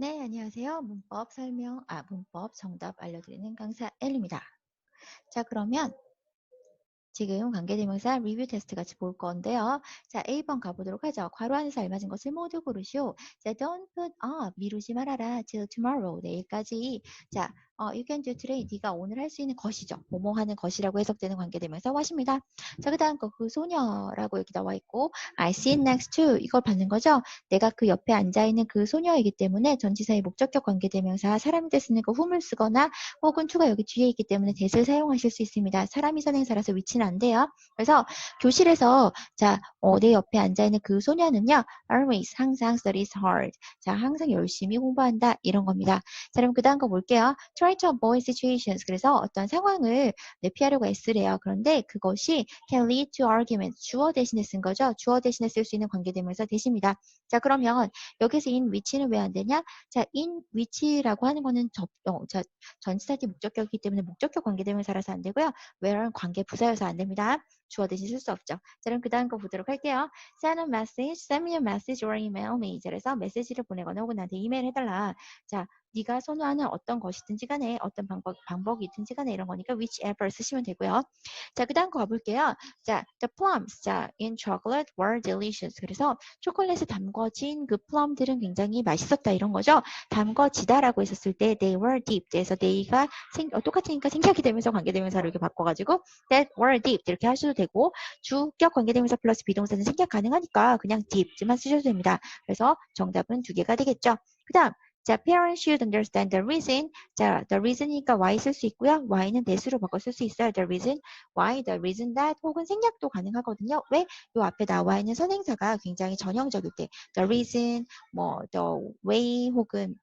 네, 안녕하세요. 문법 설명, 아, 문법 정답 알려드리는 강사 엘리입니다. 자, 그러면 지금 관계대명사 리뷰 테스트 같이 볼 건데요. 자, A번 가보도록 하죠. 괄호 안에서 알맞은 것을 모두 고르시오. 자, don't put up, 미루지 말아라, till tomorrow, 내일까지. 자, 어, you can do today, 네가 오늘 할 수 있는 것이죠. 뭐뭐 하는 것이라고 해석되는 관계대명사 것입니다. 자, 그 다음 거, 그 소녀라고 여기 나와 있고, I sit next to, 이걸 받는 거죠. 내가 그 옆에 앉아있는 그 소녀이기 때문에 전치사의 목적격 관계대명사, 사람이 때 쓰는 거 whom을 쓰거나 혹은 투가 여기 뒤에 있기 때문에 that을 사용하실 수 있습니다. 사람이 선행사라서 위치는 안 돼요. 그래서 교실에서 자, 어, 내 옆에 앉아있는 그 소녀는요, always, 항상 studies hard. 자, 항상 열심히 공부한다. 이런 겁니다. 자, 그럼 그 다음 거 볼게요. try to avoid situations. 그래서 어떤 상황을 내 피하려고 애쓰래요. 그런데 그것이 can lead to argument. 주어 대신에 쓴 거죠. 주어 대신에 쓸 수 있는 관계대명사 대신입니다. 자, 그러면 여기서 in which는 왜 안 되냐? 자, in which라고 하는 거는 접, 어, 자, 전치사 뒤 목적격이기 때문에 목적격 관계대명사라서 안 되고요. where는 관계 부사여서 안 됩니다. 주어 대신 쓸 수 없죠. 자, 그럼 그 다음 거 보도록 할게요. send a message, send me a message or email me. 그래서 메시지를 보내거나 혹은 나한테 이메일 해달라. 자, 네가 선호하는 어떤 것이든지 간에 어떤 방법, 방법이 있든지 간에 이런 거니까 whichever 쓰시면 되고요. 자, 그 다음 거 가볼게요. 자, the plums, 자, in chocolate were delicious. 그래서 초콜릿에 담궈진 그 plum들은 굉장히 맛있었다 이런 거죠. 담궈지다라고 했었을 때 they were deep. 그래서 they가 생, 어, 똑같으니까 생략이 되면서 관계대명사를 이렇게 바꿔가지고 that were deep 이렇게 하셔도 되고 주격 관계대명사 플러스 비동사는 생략 가능하니까 그냥 deep만 쓰셔도 됩니다. 그래서 정답은 두 개가 되겠죠. 그 다음 자, parents should understand the reason. 자, the reason이니까 why 쓸 수 있고요. why는 that으로 바꿔 쓸 수 있어요. the reason, why, the reason that 혹은 생략도 가능하거든요. 왜? 요 앞에 나와 있는 선행사가 굉장히 전형적일 때 the reason, 뭐 the way 혹은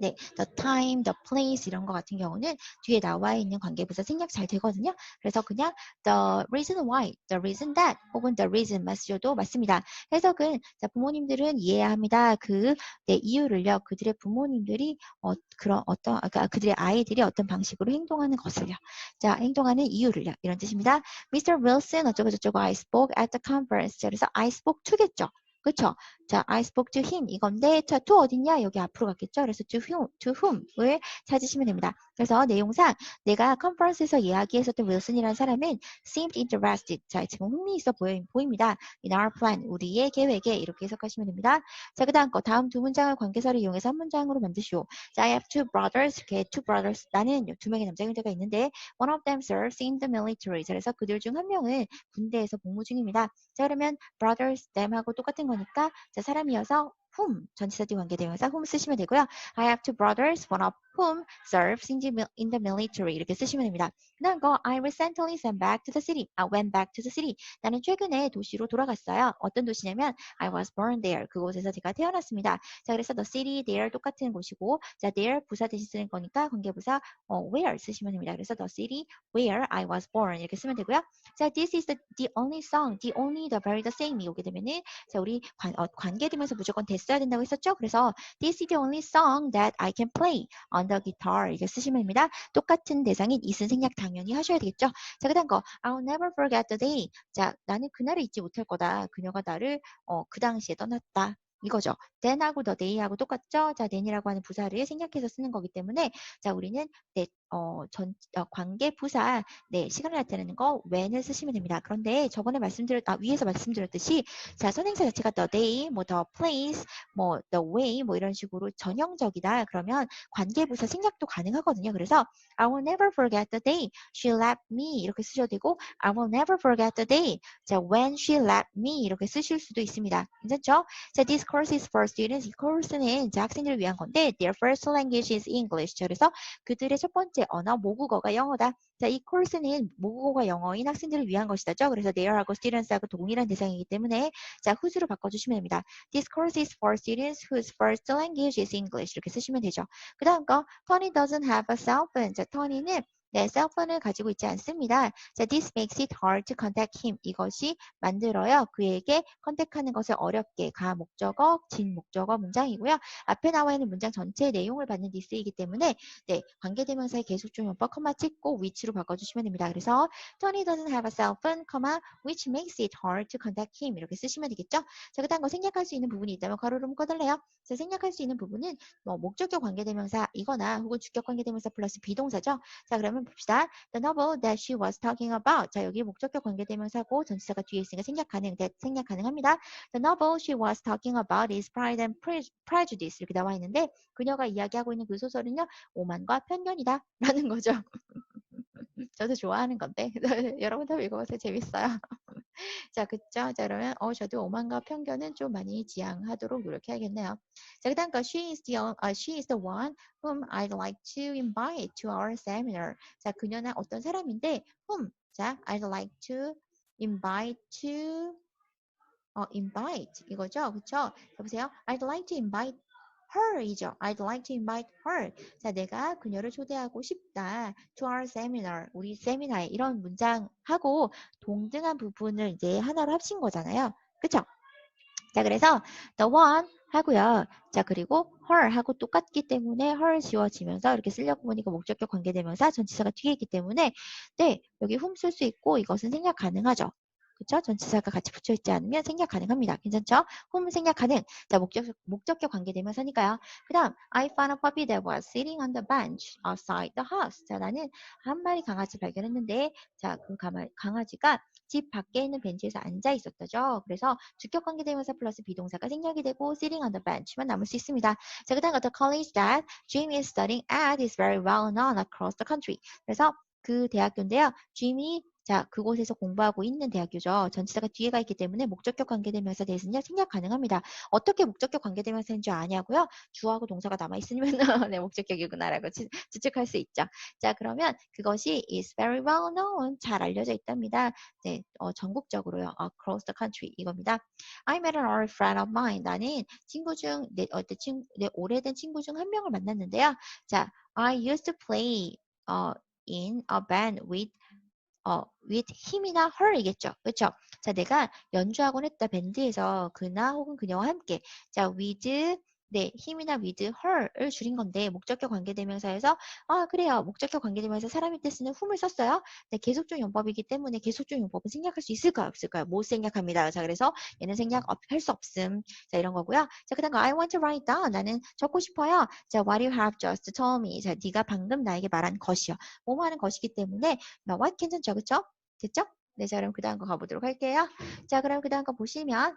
네, the time, the place 이런 거 같은 경우는 뒤에 나와 있는 관계부사 생략 잘 되거든요. 그래서 그냥 the reason why, the reason that 혹은 the reason만 쓰셔도 맞습니다. 해석은 자, 부모님들은 이해해야 합니다. 그 네, 이유를요. 그들의 부모님들이 어, 그런 어떤 그러니까 그들의 아이들이 어떤 방식으로 행동하는 것을요. 자, 행동하는 이유를요. 이런 뜻입니다. Mr. Wilson 어쩌고 저쩌고 I spoke at the conference. 자, 그래서 I spoke to겠죠. 그쵸? 자, I spoke to him 이건데 자, to 어딨냐? 여기 앞으로 갔겠죠? 그래서 to whom, to whom을 찾으시면 됩니다. 그래서 내용상 내가 컨퍼런스에서 이야기했었던 윌슨이라는 사람은 seemed interested. 자, 지금 흥미 있어 보이, 보입니다. in our plan, 우리의 계획에 이렇게 해석하시면 됩니다. 자, 그 다음 거 다음 두 문장을 관계사를 이용해서 한 문장으로 만드시오. 자, I have two brothers. 이렇게 two brothers. 나는 두 명의 남자 형제가 있는데 one of them serves in the military. 자, 그래서 그들 중 한 명은 군대에서 복무 중입니다. 자, 그러면 brothers, them하고 똑같은 거니까 자, 사람이어서 whom 전치사 뒤 관계대명사 whom 쓰시면 되고요. I have two brothers, one of whom serves in the, in the military 이렇게 쓰시면 됩니다. 그다음 거 I recently went back to the city. I went back to the city. 나는 최근에 도시로 돌아갔어요. 어떤 도시냐면 I was born there. 그곳에서 제가 태어났습니다. 자, 그래서 the city there 똑같은 곳이고 자, there 부사 대신 쓰는 거니까 관계부사 어, where 쓰시면 됩니다. 그래서 the city where I was born 이렇게 쓰면 되고요. 자, this is the, the only song, the only, the very, the same이 오게 되면은 자, 우리 관, 어, 관계되면서 무조건 됐어 야 된다고 했었죠. 그래서 this is the only song that I can play on the guitar 이렇게 쓰시면 됩니다. 똑같은 대상인 이슨 생략 당연히 하셔야 되겠죠. 자, 그 다음 거 I'll never forget the day. 자, 나는 그날을 잊지 못할 거다. 그녀가 나를 어, 그 당시에 떠났다. 이거죠. then하고 the day하고 똑같죠? 자, then이라고 하는 부사를 생략해서 쓰는 거기 때문에 자, 우리는 네, 어, 전, 어, 관계 부사, 네, 시간을 나타내는 거 when을 쓰시면 됩니다. 그런데 저번에 말씀드렸, 아, 위에서 말씀드렸듯이 자, 선행사 자체가 the day, 뭐 the place, 뭐 the way, 뭐 이런 식으로 전형적이다. 그러면 관계 부사 생략도 가능하거든요. 그래서 I will never forget the day she left me 이렇게 쓰셔도 되고 I will never forget the day 자, when she left me 이렇게 쓰실 수도 있습니다. 괜찮죠? 자, this course is for students. 이 코र्스는 이제 학생들을 위한 건데 their first language is English. 자, 그래서 그들의 첫 번째 언어 모국어가 영어다. 자, 이 코र्스는 모국어가 영어인 학생들을 위한 것이다죠. 그래서 there하고 students하고 동일한 대상이기 때문에 자, whose로 바꿔주시면 됩니다. This course is for students whose first language is English. 이렇게 쓰시면 되죠. 그 다음 거, Tony doesn't have a cell phone. 자, Tony는 네, 셀폰을 가지고 있지 않습니다. 자, this makes it hard to contact him. 이것이 만들어요. 그에게 컨택하는 것을 어렵게 가 목적어, 진 목적어 문장이고요. 앞에 나와 있는 문장 전체의 내용을 받는 this이기 때문에 네, 관계대명사의 계속중 용법 커마 찍고 which로 바꿔주시면 됩니다. 그래서 Tony doesn't have a cell phone, which makes it hard to contact him. 이렇게 쓰시면 되겠죠? 자, 그다음 거 생략할 수 있는 부분이 있다면 괄호를 묶어달래요. 자, 생략할 수 있는 부분은 뭐 목적격 관계대명사이거나 혹은 주격 관계대명사 플러스 비동사죠. 자, 그러면 봅시다. The novel that she was talking about. 자, 여기 목적격 관계대명사고 전치사가 뒤에 있으니까 생략 가능, 네, 생략 가능합니다. The novel she was talking about is Pride and Prejudice 이렇게 나와 있는데 그녀가 이야기하고 있는 그 소설은요 오만과 편견이다 라는 거죠. 저도 좋아하는 건데 여러분도 읽어보세요 재밌어요. 자, 그쵸? 자, 그러면 어 저도 오만과 편견은 좀 많이 지양하도록 노력해야겠네요. 자, 그 다음 거 she is the uh, she is the one whom I'd like to invite to our seminar. 자, 그녀는 어떤 사람인데 whom 자, I'd like to invite to 어, invite 이거죠, 그렇죠? 보세요. I'd like to invite her이죠. I'd like to invite her. 자, 내가 그녀를 초대하고 싶다. To our seminar. 우리 세미나에 이런 문장하고 동등한 부분을 이제 하나로 합친 거잖아요. 그쵸? 자, 그래서 the one 하고요. 자, 그리고 her 하고 똑같기 때문에 her 지워지면서 이렇게 쓰려고 보니까 목적격 관계되면서 전치사가 뒤에 있기 때문에 네, 여기 whom 쓸수 있고 이것은 생략 가능하죠. 그쵸? 전치사가 같이 붙여 있지 않으면 생략 가능합니다. 괜찮죠? whom 생략 가능. 자, 목적, 목적격 관계되면서니까요. 그 다음, I found a puppy that was sitting on the bench outside the house. 자, 나는 한 마리 강아지 발견했는데, 자, 그 강아지가 집 밖에 있는 벤치에서 앉아 있었다죠. 그래서 주격 관계되면서 플러스 비동사가 생략이 되고 sitting on the bench만 남을 수 있습니다. 자, 그 다음, the college that Jamie is studying at is very well known across the country. 그래서 그 대학교인데요. 짐이 자, 그곳에서 공부하고 있는 대학교죠. 전치사가 뒤에가 있기 때문에 목적격 관계대명사 대신요 생략 가능합니다. 어떻게 목적격 줄 아냐고요? 주어하고 동사가 남아 있으면 네, 목적격이구나라고 추측할 수 있죠. 자, 그러면 그것이 is very well known, 잘 알려져 있답니다. 네, 어, 전국적으로요. across the country 이겁니다. I met an old friend of mine. 나는 친구 중, 내, 어, 내, 친, 내 오래된 친구 중 한 명을 만났는데요. 자, I used to play 어, in a band with 어, with him이나 her이겠죠. 그렇죠? 자, 내가 연주하곤 했다 밴드에서 그나 혹은 그녀와 함께 자, with 네, 힘이나 with her을 줄인 건데 목적격 관계대명사에서 아 그래요 목적격 관계대명사 사람일 때 쓰는 whom을 썼어요. 네, 계속적 용법이기 때문에 계속적 용법은 생략할 수 있을까요? 없을까요? 못 생략합니다. 자 그래서 얘는 생략 할 수 없음. 자 이런 거고요. 자 그다음 I want to write down 나는 적고 싶어요. 자 what you have just told me. 자 네가 방금 나에게 말한 것이요. 뭐뭐 하는 것이기 때문에 나 what 괜찮죠, 그렇죠? 됐죠? 네, 자 그럼 그 다음 거 가보도록 할게요. 자 그럼 그 다음 거 보시면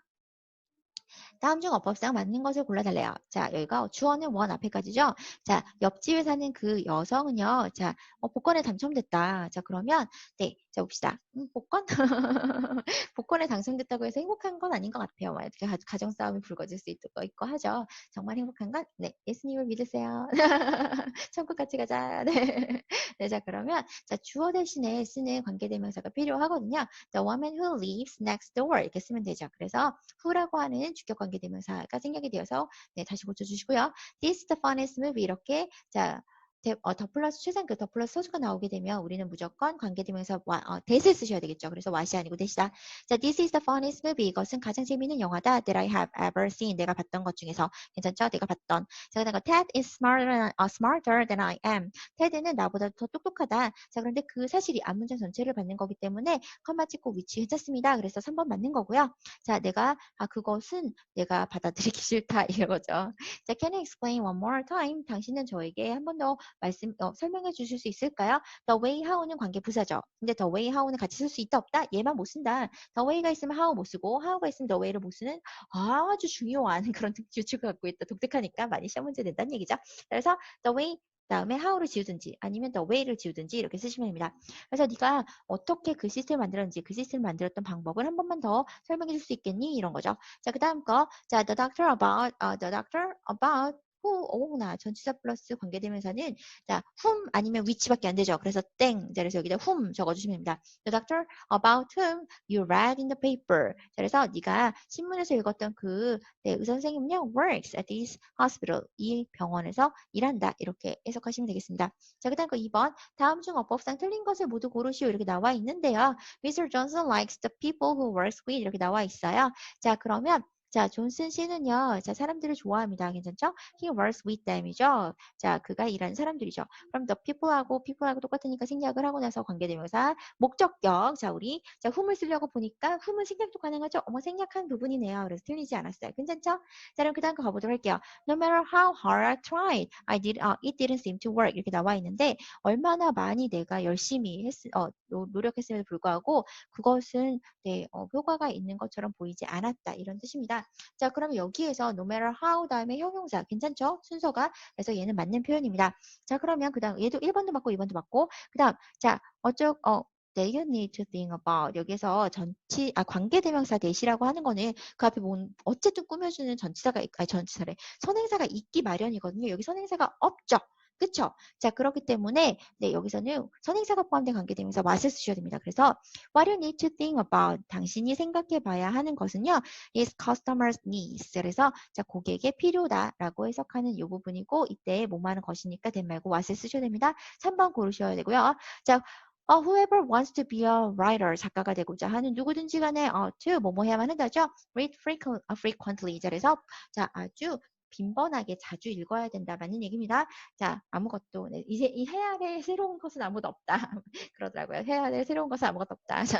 다음 중 어법상 맞는 것을 골라달래요. 자, 여기가 주어는 원 앞에까지죠. 자, 옆집에 사는 그 여성은요. 자, 어, 복권에 당첨됐다. 자, 그러면 네, 자 봅시다. 음, 복권? 복권에 당첨됐다고 해서 행복한 건 아닌 것 같아요. 어떻게 가정 싸움이 불거질 수 있고 있고 하죠. 정말 행복한 건 네, 예수님을 믿으세요. 천국 같이 가자. 네. 네, 자 그러면 자 주어 대신에 쓰는 관계대명사가 필요하거든요. The woman who lives next door 이렇게 쓰면 되죠. 그래서 who라고 하는 주격 관계대명사가 생략이 되어서 네, 다시 고쳐주시고요. This is the funniest movie 이렇게 자 대, 어, 더 플러스 최상급 더 플러스 소수가 나오게 되면 우리는 무조건 관계되면서 어, 대세 쓰셔야 되겠죠. 그래서 what이 아니고 대시다. 자, this is the funniest movie. 이것은 가장 재미있는 영화다. that I have ever seen. 내가 봤던 것 중에서 괜찮죠? 내가 봤던. 자, 그다음 Ted is smarter, uh, smarter than I am. Ted는 나보다 더 똑똑하다. 자, 그런데 그 사실이 앞문장 전체를 받는 거기 때문에 컴마 찍고 위치 괜찮습니다. 그래서 3번 맞는 거고요. 자, 내가 아 그것은 내가 받아들이기 싫다 이거죠. 자, can you explain one more time? 당신은 저에게 한 번 더 말씀 어, 설명해 주실 수 있을까요? The way how는 관계 부사죠. 근데 the way how는 같이 쓸 수 있다 없다? 얘만 못 쓴다. the way가 있으면 how 못 쓰고 how가 있으면 the way를 못 쓰는 아주 중요한 그런 규칙을 갖고 있다. 독특하니까 많이 시험 문제 낸다는 얘기죠. 그래서 the way 다음에 how를 지우든지 아니면 the way를 지우든지 이렇게 쓰시면 됩니다. 그래서 네가 어떻게 그 시스템을 만들었는지 그 시스템을 만들었던 방법을 한 번만 더 설명해 줄 수 있겠니? 이런 거죠. 자, 그 다음 거. 자, the doctor about, uh, the doctor about who, 어머나, 전치사 플러스 관계대명사는 자, whom 아니면 which밖에 안 되죠. 그래서 땡. 자, 그래서 여기다 whom 적어주시면 됩니다. The doctor about whom you read in the paper. 자, 그래서 네가 신문에서 읽었던 그 네, 의사 선생님은요, works at this hospital. 이 병원에서 일한다. 이렇게 해석하시면 되겠습니다. 자, 그 다음 거 2번. 다음 중 어법상 틀린 것을 모두 고르시오. 이렇게 나와 있는데요. Mr. Johnson likes the people who works with. 이렇게 나와 있어요. 자, 그러면 자, 존슨 씨는요, 자, 사람들을 좋아합니다. 괜찮죠? He works with them이죠. 자, 그가 일하는 사람들이죠. 그럼 the people하고 people하고 똑같으니까 생략을 하고 나서 관계대명사, 목적격. 자, 우리, 자, whom을 쓰려고 보니까 whom은 생략도 가능하죠? 어머, 생략한 부분이네요. 그래서 틀리지 않았어요. 괜찮죠? 자, 그럼 그 다음 거 가보도록 할게요. No matter how hard I tried, I did, uh, it didn't seem to work. 이렇게 나와 있는데, 얼마나 많이 내가 열심히 했, 어, 노력했음에도 불구하고, 그것은, 네, 어, 효과가 있는 것처럼 보이지 않았다. 이런 뜻입니다. 자, 그러면 여기에서 no matter how 다음에 형용사 괜찮죠? 순서가 그래서 얘는 맞는 표현입니다. 자, 그러면 그다음 얘도 1번도 맞고 2번도 맞고 그다음 자, 어쩌 어 that you need to think about 여기서 전치 아 관계 대명사 대시라고 하는 거는 그 앞에 뭐 어쨌든 꾸며주는 전치사가 아니 전치사래 선행사가 있기 마련이거든요. 여기 선행사가 없죠. 그쵸? 자, 그렇기 때문에 네, 여기서는 선행사가 포함된 관계대명사 what을 쓰셔야 됩니다. 그래서 what you need to think about 당신이 생각해 봐야 하는 것은요. is customers needs. 그래서 자, 고객의 필요다라고 해석하는 이 부분이고 이때 뭐하는 것이니까 된 말고 what을 쓰셔야 됩니다. 3번 고르셔야 되고요. 자, 어, whoever wants to be a writer, 작가가 되고자 하는 누구든지 간에 어, to 뭐뭐 해야만 한다죠. read uh, frequently. 그래서 자, 아주 빈번하게 자주 읽어야 된다라는 얘기입니다. 자, 아무것도 네, 이제 이 해아래 새로운 것은 아무도 없다. 그러더라고요. 해아래 새로운 것은 아무것도 없다. 자,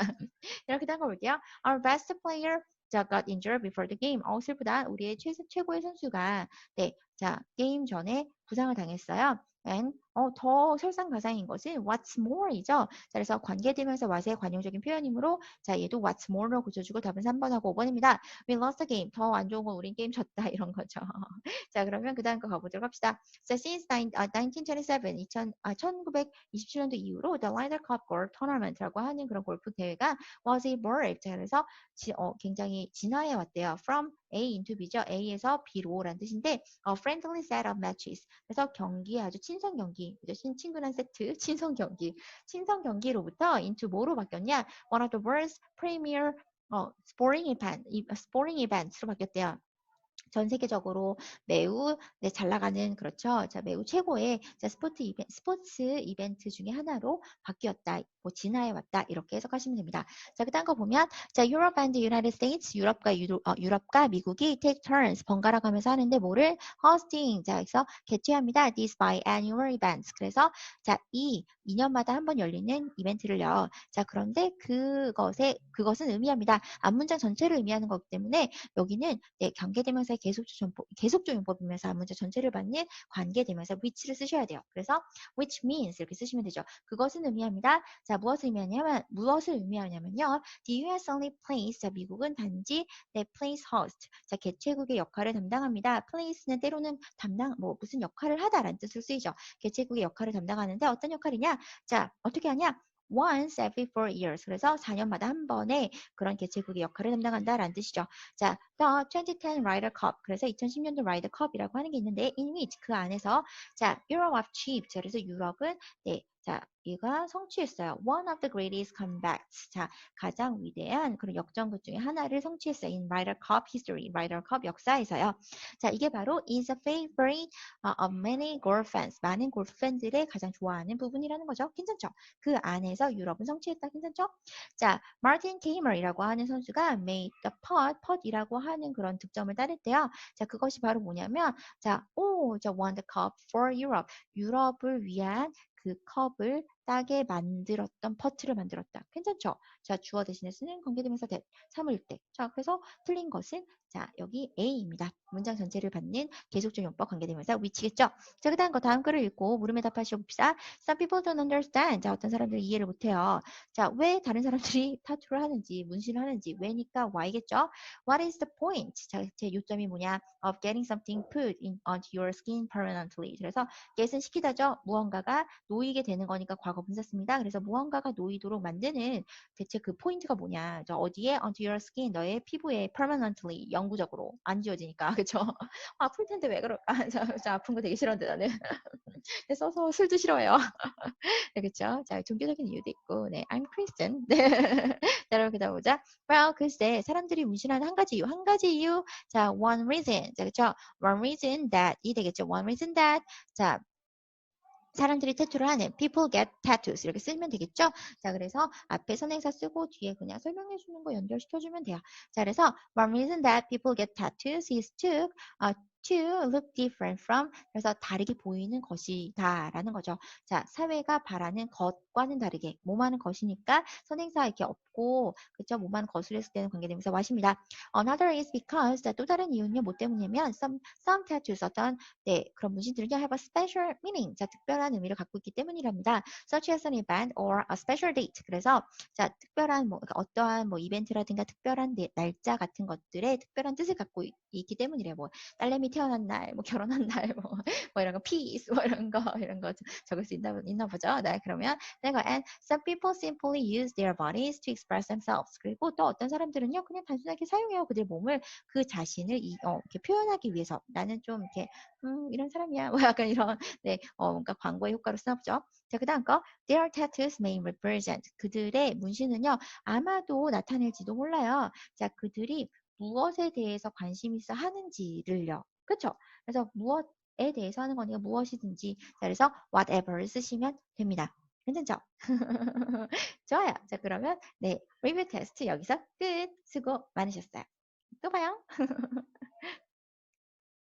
이렇게 단거 볼게요. Our best player 자, got injured before the game. 어, 슬프다. 우리의 최, 최고의 선수가 네, 자, 게임 전에 부상을 당했어요. and 어, 더 설상가상인 것은 what's more이죠. 자, 그래서 관계되면서 what의 관용적인 표현이므로 자, 얘도 what's more로 고쳐주고 답은 3번하고 5번입니다. We lost the game. 더 안 좋은 건 우린 게임 졌다 이런 거죠. 자, 그러면 그 다음 거 가보도록 합시다. 자, since 9, uh, 1927, 2000, 아, 1927년도 이후로 the Ryder Cup Golf Tournament라고 하는 그런 골프 대회가 was evolved. 자, 그래서 지, 어, 굉장히 진화해 왔대요. From A into B죠. A에서 B로라는 뜻인데 a friendly set of matches. 그래서 경기 아주 친선 경기 경기, 그죠? 친근한 세트, 친선 경기, 친선 경기로부터 into 뭐로 바뀌었냐? One of the world's premier 어, sporting event, sporting events로 바뀌었대요. 전 세계적으로 매우 네, 잘 나가는 그렇죠. 자, 매우 최고의 자, 스포츠 이벤트, 스포츠 이벤트 중에 하나로 바뀌었다. 뭐 진화해 왔다. 이렇게 해석하시면 됩니다. 자, 그다음 거 보면 자, Europe and United States 유럽과 유로, 어, 유럽과 미국이 take turns 번갈아 가면서 하는데 뭐를 hosting 자, 그래서 개최합니다. These biannual events. 그래서 자, 이 2년마다 한 번 열리는 이벤트를요. 자, 그런데 그것에 그것은 의미합니다. 앞문장 전체를 의미하는 거기 때문에 여기는 네, 경계대명사의 계속조용법, 계속조용법이면서 앞문장 전체를 받는 관계대명사 which를 쓰셔야 돼요. 그래서 which means 이렇게 쓰시면 되죠. 그것은 의미합니다. 자, 무엇을 의미하냐면 무엇을 의미하냐면요. The U.S. only plays 자, 미국은 단지 네, plays host 자, 개최국의 역할을 담당합니다. plays는 때로는 담당 뭐 무슨 역할을 하다라는 뜻으로 쓰이죠. 개최국의 역할을 담당하는데 어떤 역할이냐? 자, 어떻게 하냐? Once every four years. 그래서 4년마다 한 번의 그런 개최국의 역할을 담당한다라는 뜻이죠. 자, the 2010 Ryder Cup. 그래서 2010년도 Ryder Cup이라고 하는 게 있는데 in which 그 안에서 자, Europe achieved. 그래서 유럽은 네, 자, 얘가 성취했어요. One of the greatest comebacks. 자, 가장 위대한 그런 역전극 중에 하나를 성취했어요. In Ryder Cup history. Ryder Cup 역사에서요. 자, 이게 바로 is a favorite of many golf fans. 많은 골프 팬들의 가장 좋아하는 부분이라는 거죠. 괜찮죠? 그 안에서 유럽은 성취했다. 괜찮죠? 자, 마틴 케이머이라고 하는 선수가 made the putt, putt이라고 하는 그런 득점을 따냈대요. 자, 그것이 바로 뭐냐면 자, 오, 자, won the cup for Europe. 유럽을 위한 그 컵을 따게 만들었던 퍼트를 만들었다. 괜찮죠? 자, 주어 대신에 쓰는 관계대명사 대, 사물 때. 자, 그래서 틀린 것은 자, 여기 A입니다. 문장 전체를 받는 계속적 용법 관계대명사 위치겠죠? 자, 그 다음 거 다음 글을 읽고 물음에 답하시오 봅시다. Some people don't understand. 자, 어떤 사람들은 이해를 못해요. 자, 왜 다른 사람들이 타투를 하는지, 문신을 하는지, 왜니까 why겠죠? What is the point? 자, 제 요점이 뭐냐? Of getting something put in, onto your skin permanently. 그래서 get은 시키다죠? 무언가가 놓이게 되는 거니까 과거 분사 씁니다. 그래서 무언가가 놓이도록 만드는 대체 그 포인트가 뭐냐? 저 어디에 onto your skin 너의 피부에 permanently 영구적으로 안 지워지니까 그쵸? 아플 텐데 왜 그럴까? 저, 저 아픈 거 되게 싫어하는데 나는 써서 술도 싫어해요. 네, 그쵸? 자 종교적인 이유도 있고 네 I'm Christian. 네. 자 여러분 그다음 보자. Well 글쎄 사람들이 문신하는 한 가지 이유 한 가지 이유 자 one reason 자 그쵸? One reason that 이 되겠죠? One reason that 자 사람들이 태투를 하는 people get tattoos 이렇게 쓰면 되겠죠? 자 그래서 앞에 선행사 쓰고 뒤에 그냥 설명해 주는 거 연결시켜 주면 돼요. 자 그래서 one reason that people get tattoos is to uh, to look different from 그래서 다르게 보이는 것이다 라는 거죠. 자 사회가 바라는 것과는 다르게 뭐하는 것이니까 선행사 이렇게 없고 그쵸 뭐만 것을 했을 때는 관계대명사 what입니다. Another is because 자, 또 다른 이유는요 뭐 때문이냐면 some some tattoos 어떤 네 그런 문신들은요 have a special meaning 자 특별한 의미를 갖고 있기 때문이랍니다. such as an event or a special date 그래서 자 특별한 뭐 그러니까 어떠한 뭐 이벤트라든가 특별한 네, 날짜 같은 것들의 특별한 뜻을 갖고 있, 기 때문이래요. 뭐 딸내미 태어난 날, 뭐 결혼한 날, 뭐, 뭐 이런 거 peace 뭐 이런 거 이런 거 적을 수 있나, 있나 보죠. 네 그러면 내가 and some people simply use their bodies to express themselves 그리고 또 어떤 사람들은요 그냥 단순하게 사용해요 그들 몸을 그 자신을 이, 어, 이렇게 표현하기 위해서 나는 좀 이렇게 음, 이런 사람이야 뭐 약간 이런 네 어, 뭔가 광고의 효과로 쓰나 보죠. 자, 그 다음 거, their tattoos may represent. 그들의 문신은요, 아마도 나타낼지도 몰라요. 자, 그들이 무엇에 대해서 관심 있어 하는지를요. 그쵸? 그래서 무엇에 대해서 하는 거니까 무엇이든지. 자, 그래서 whatever를 쓰시면 됩니다. 괜찮죠? 좋아요. 자, 그러면, 네, 리뷰 테스트 여기서 끝. 수고 많으셨어요. 또 봐요.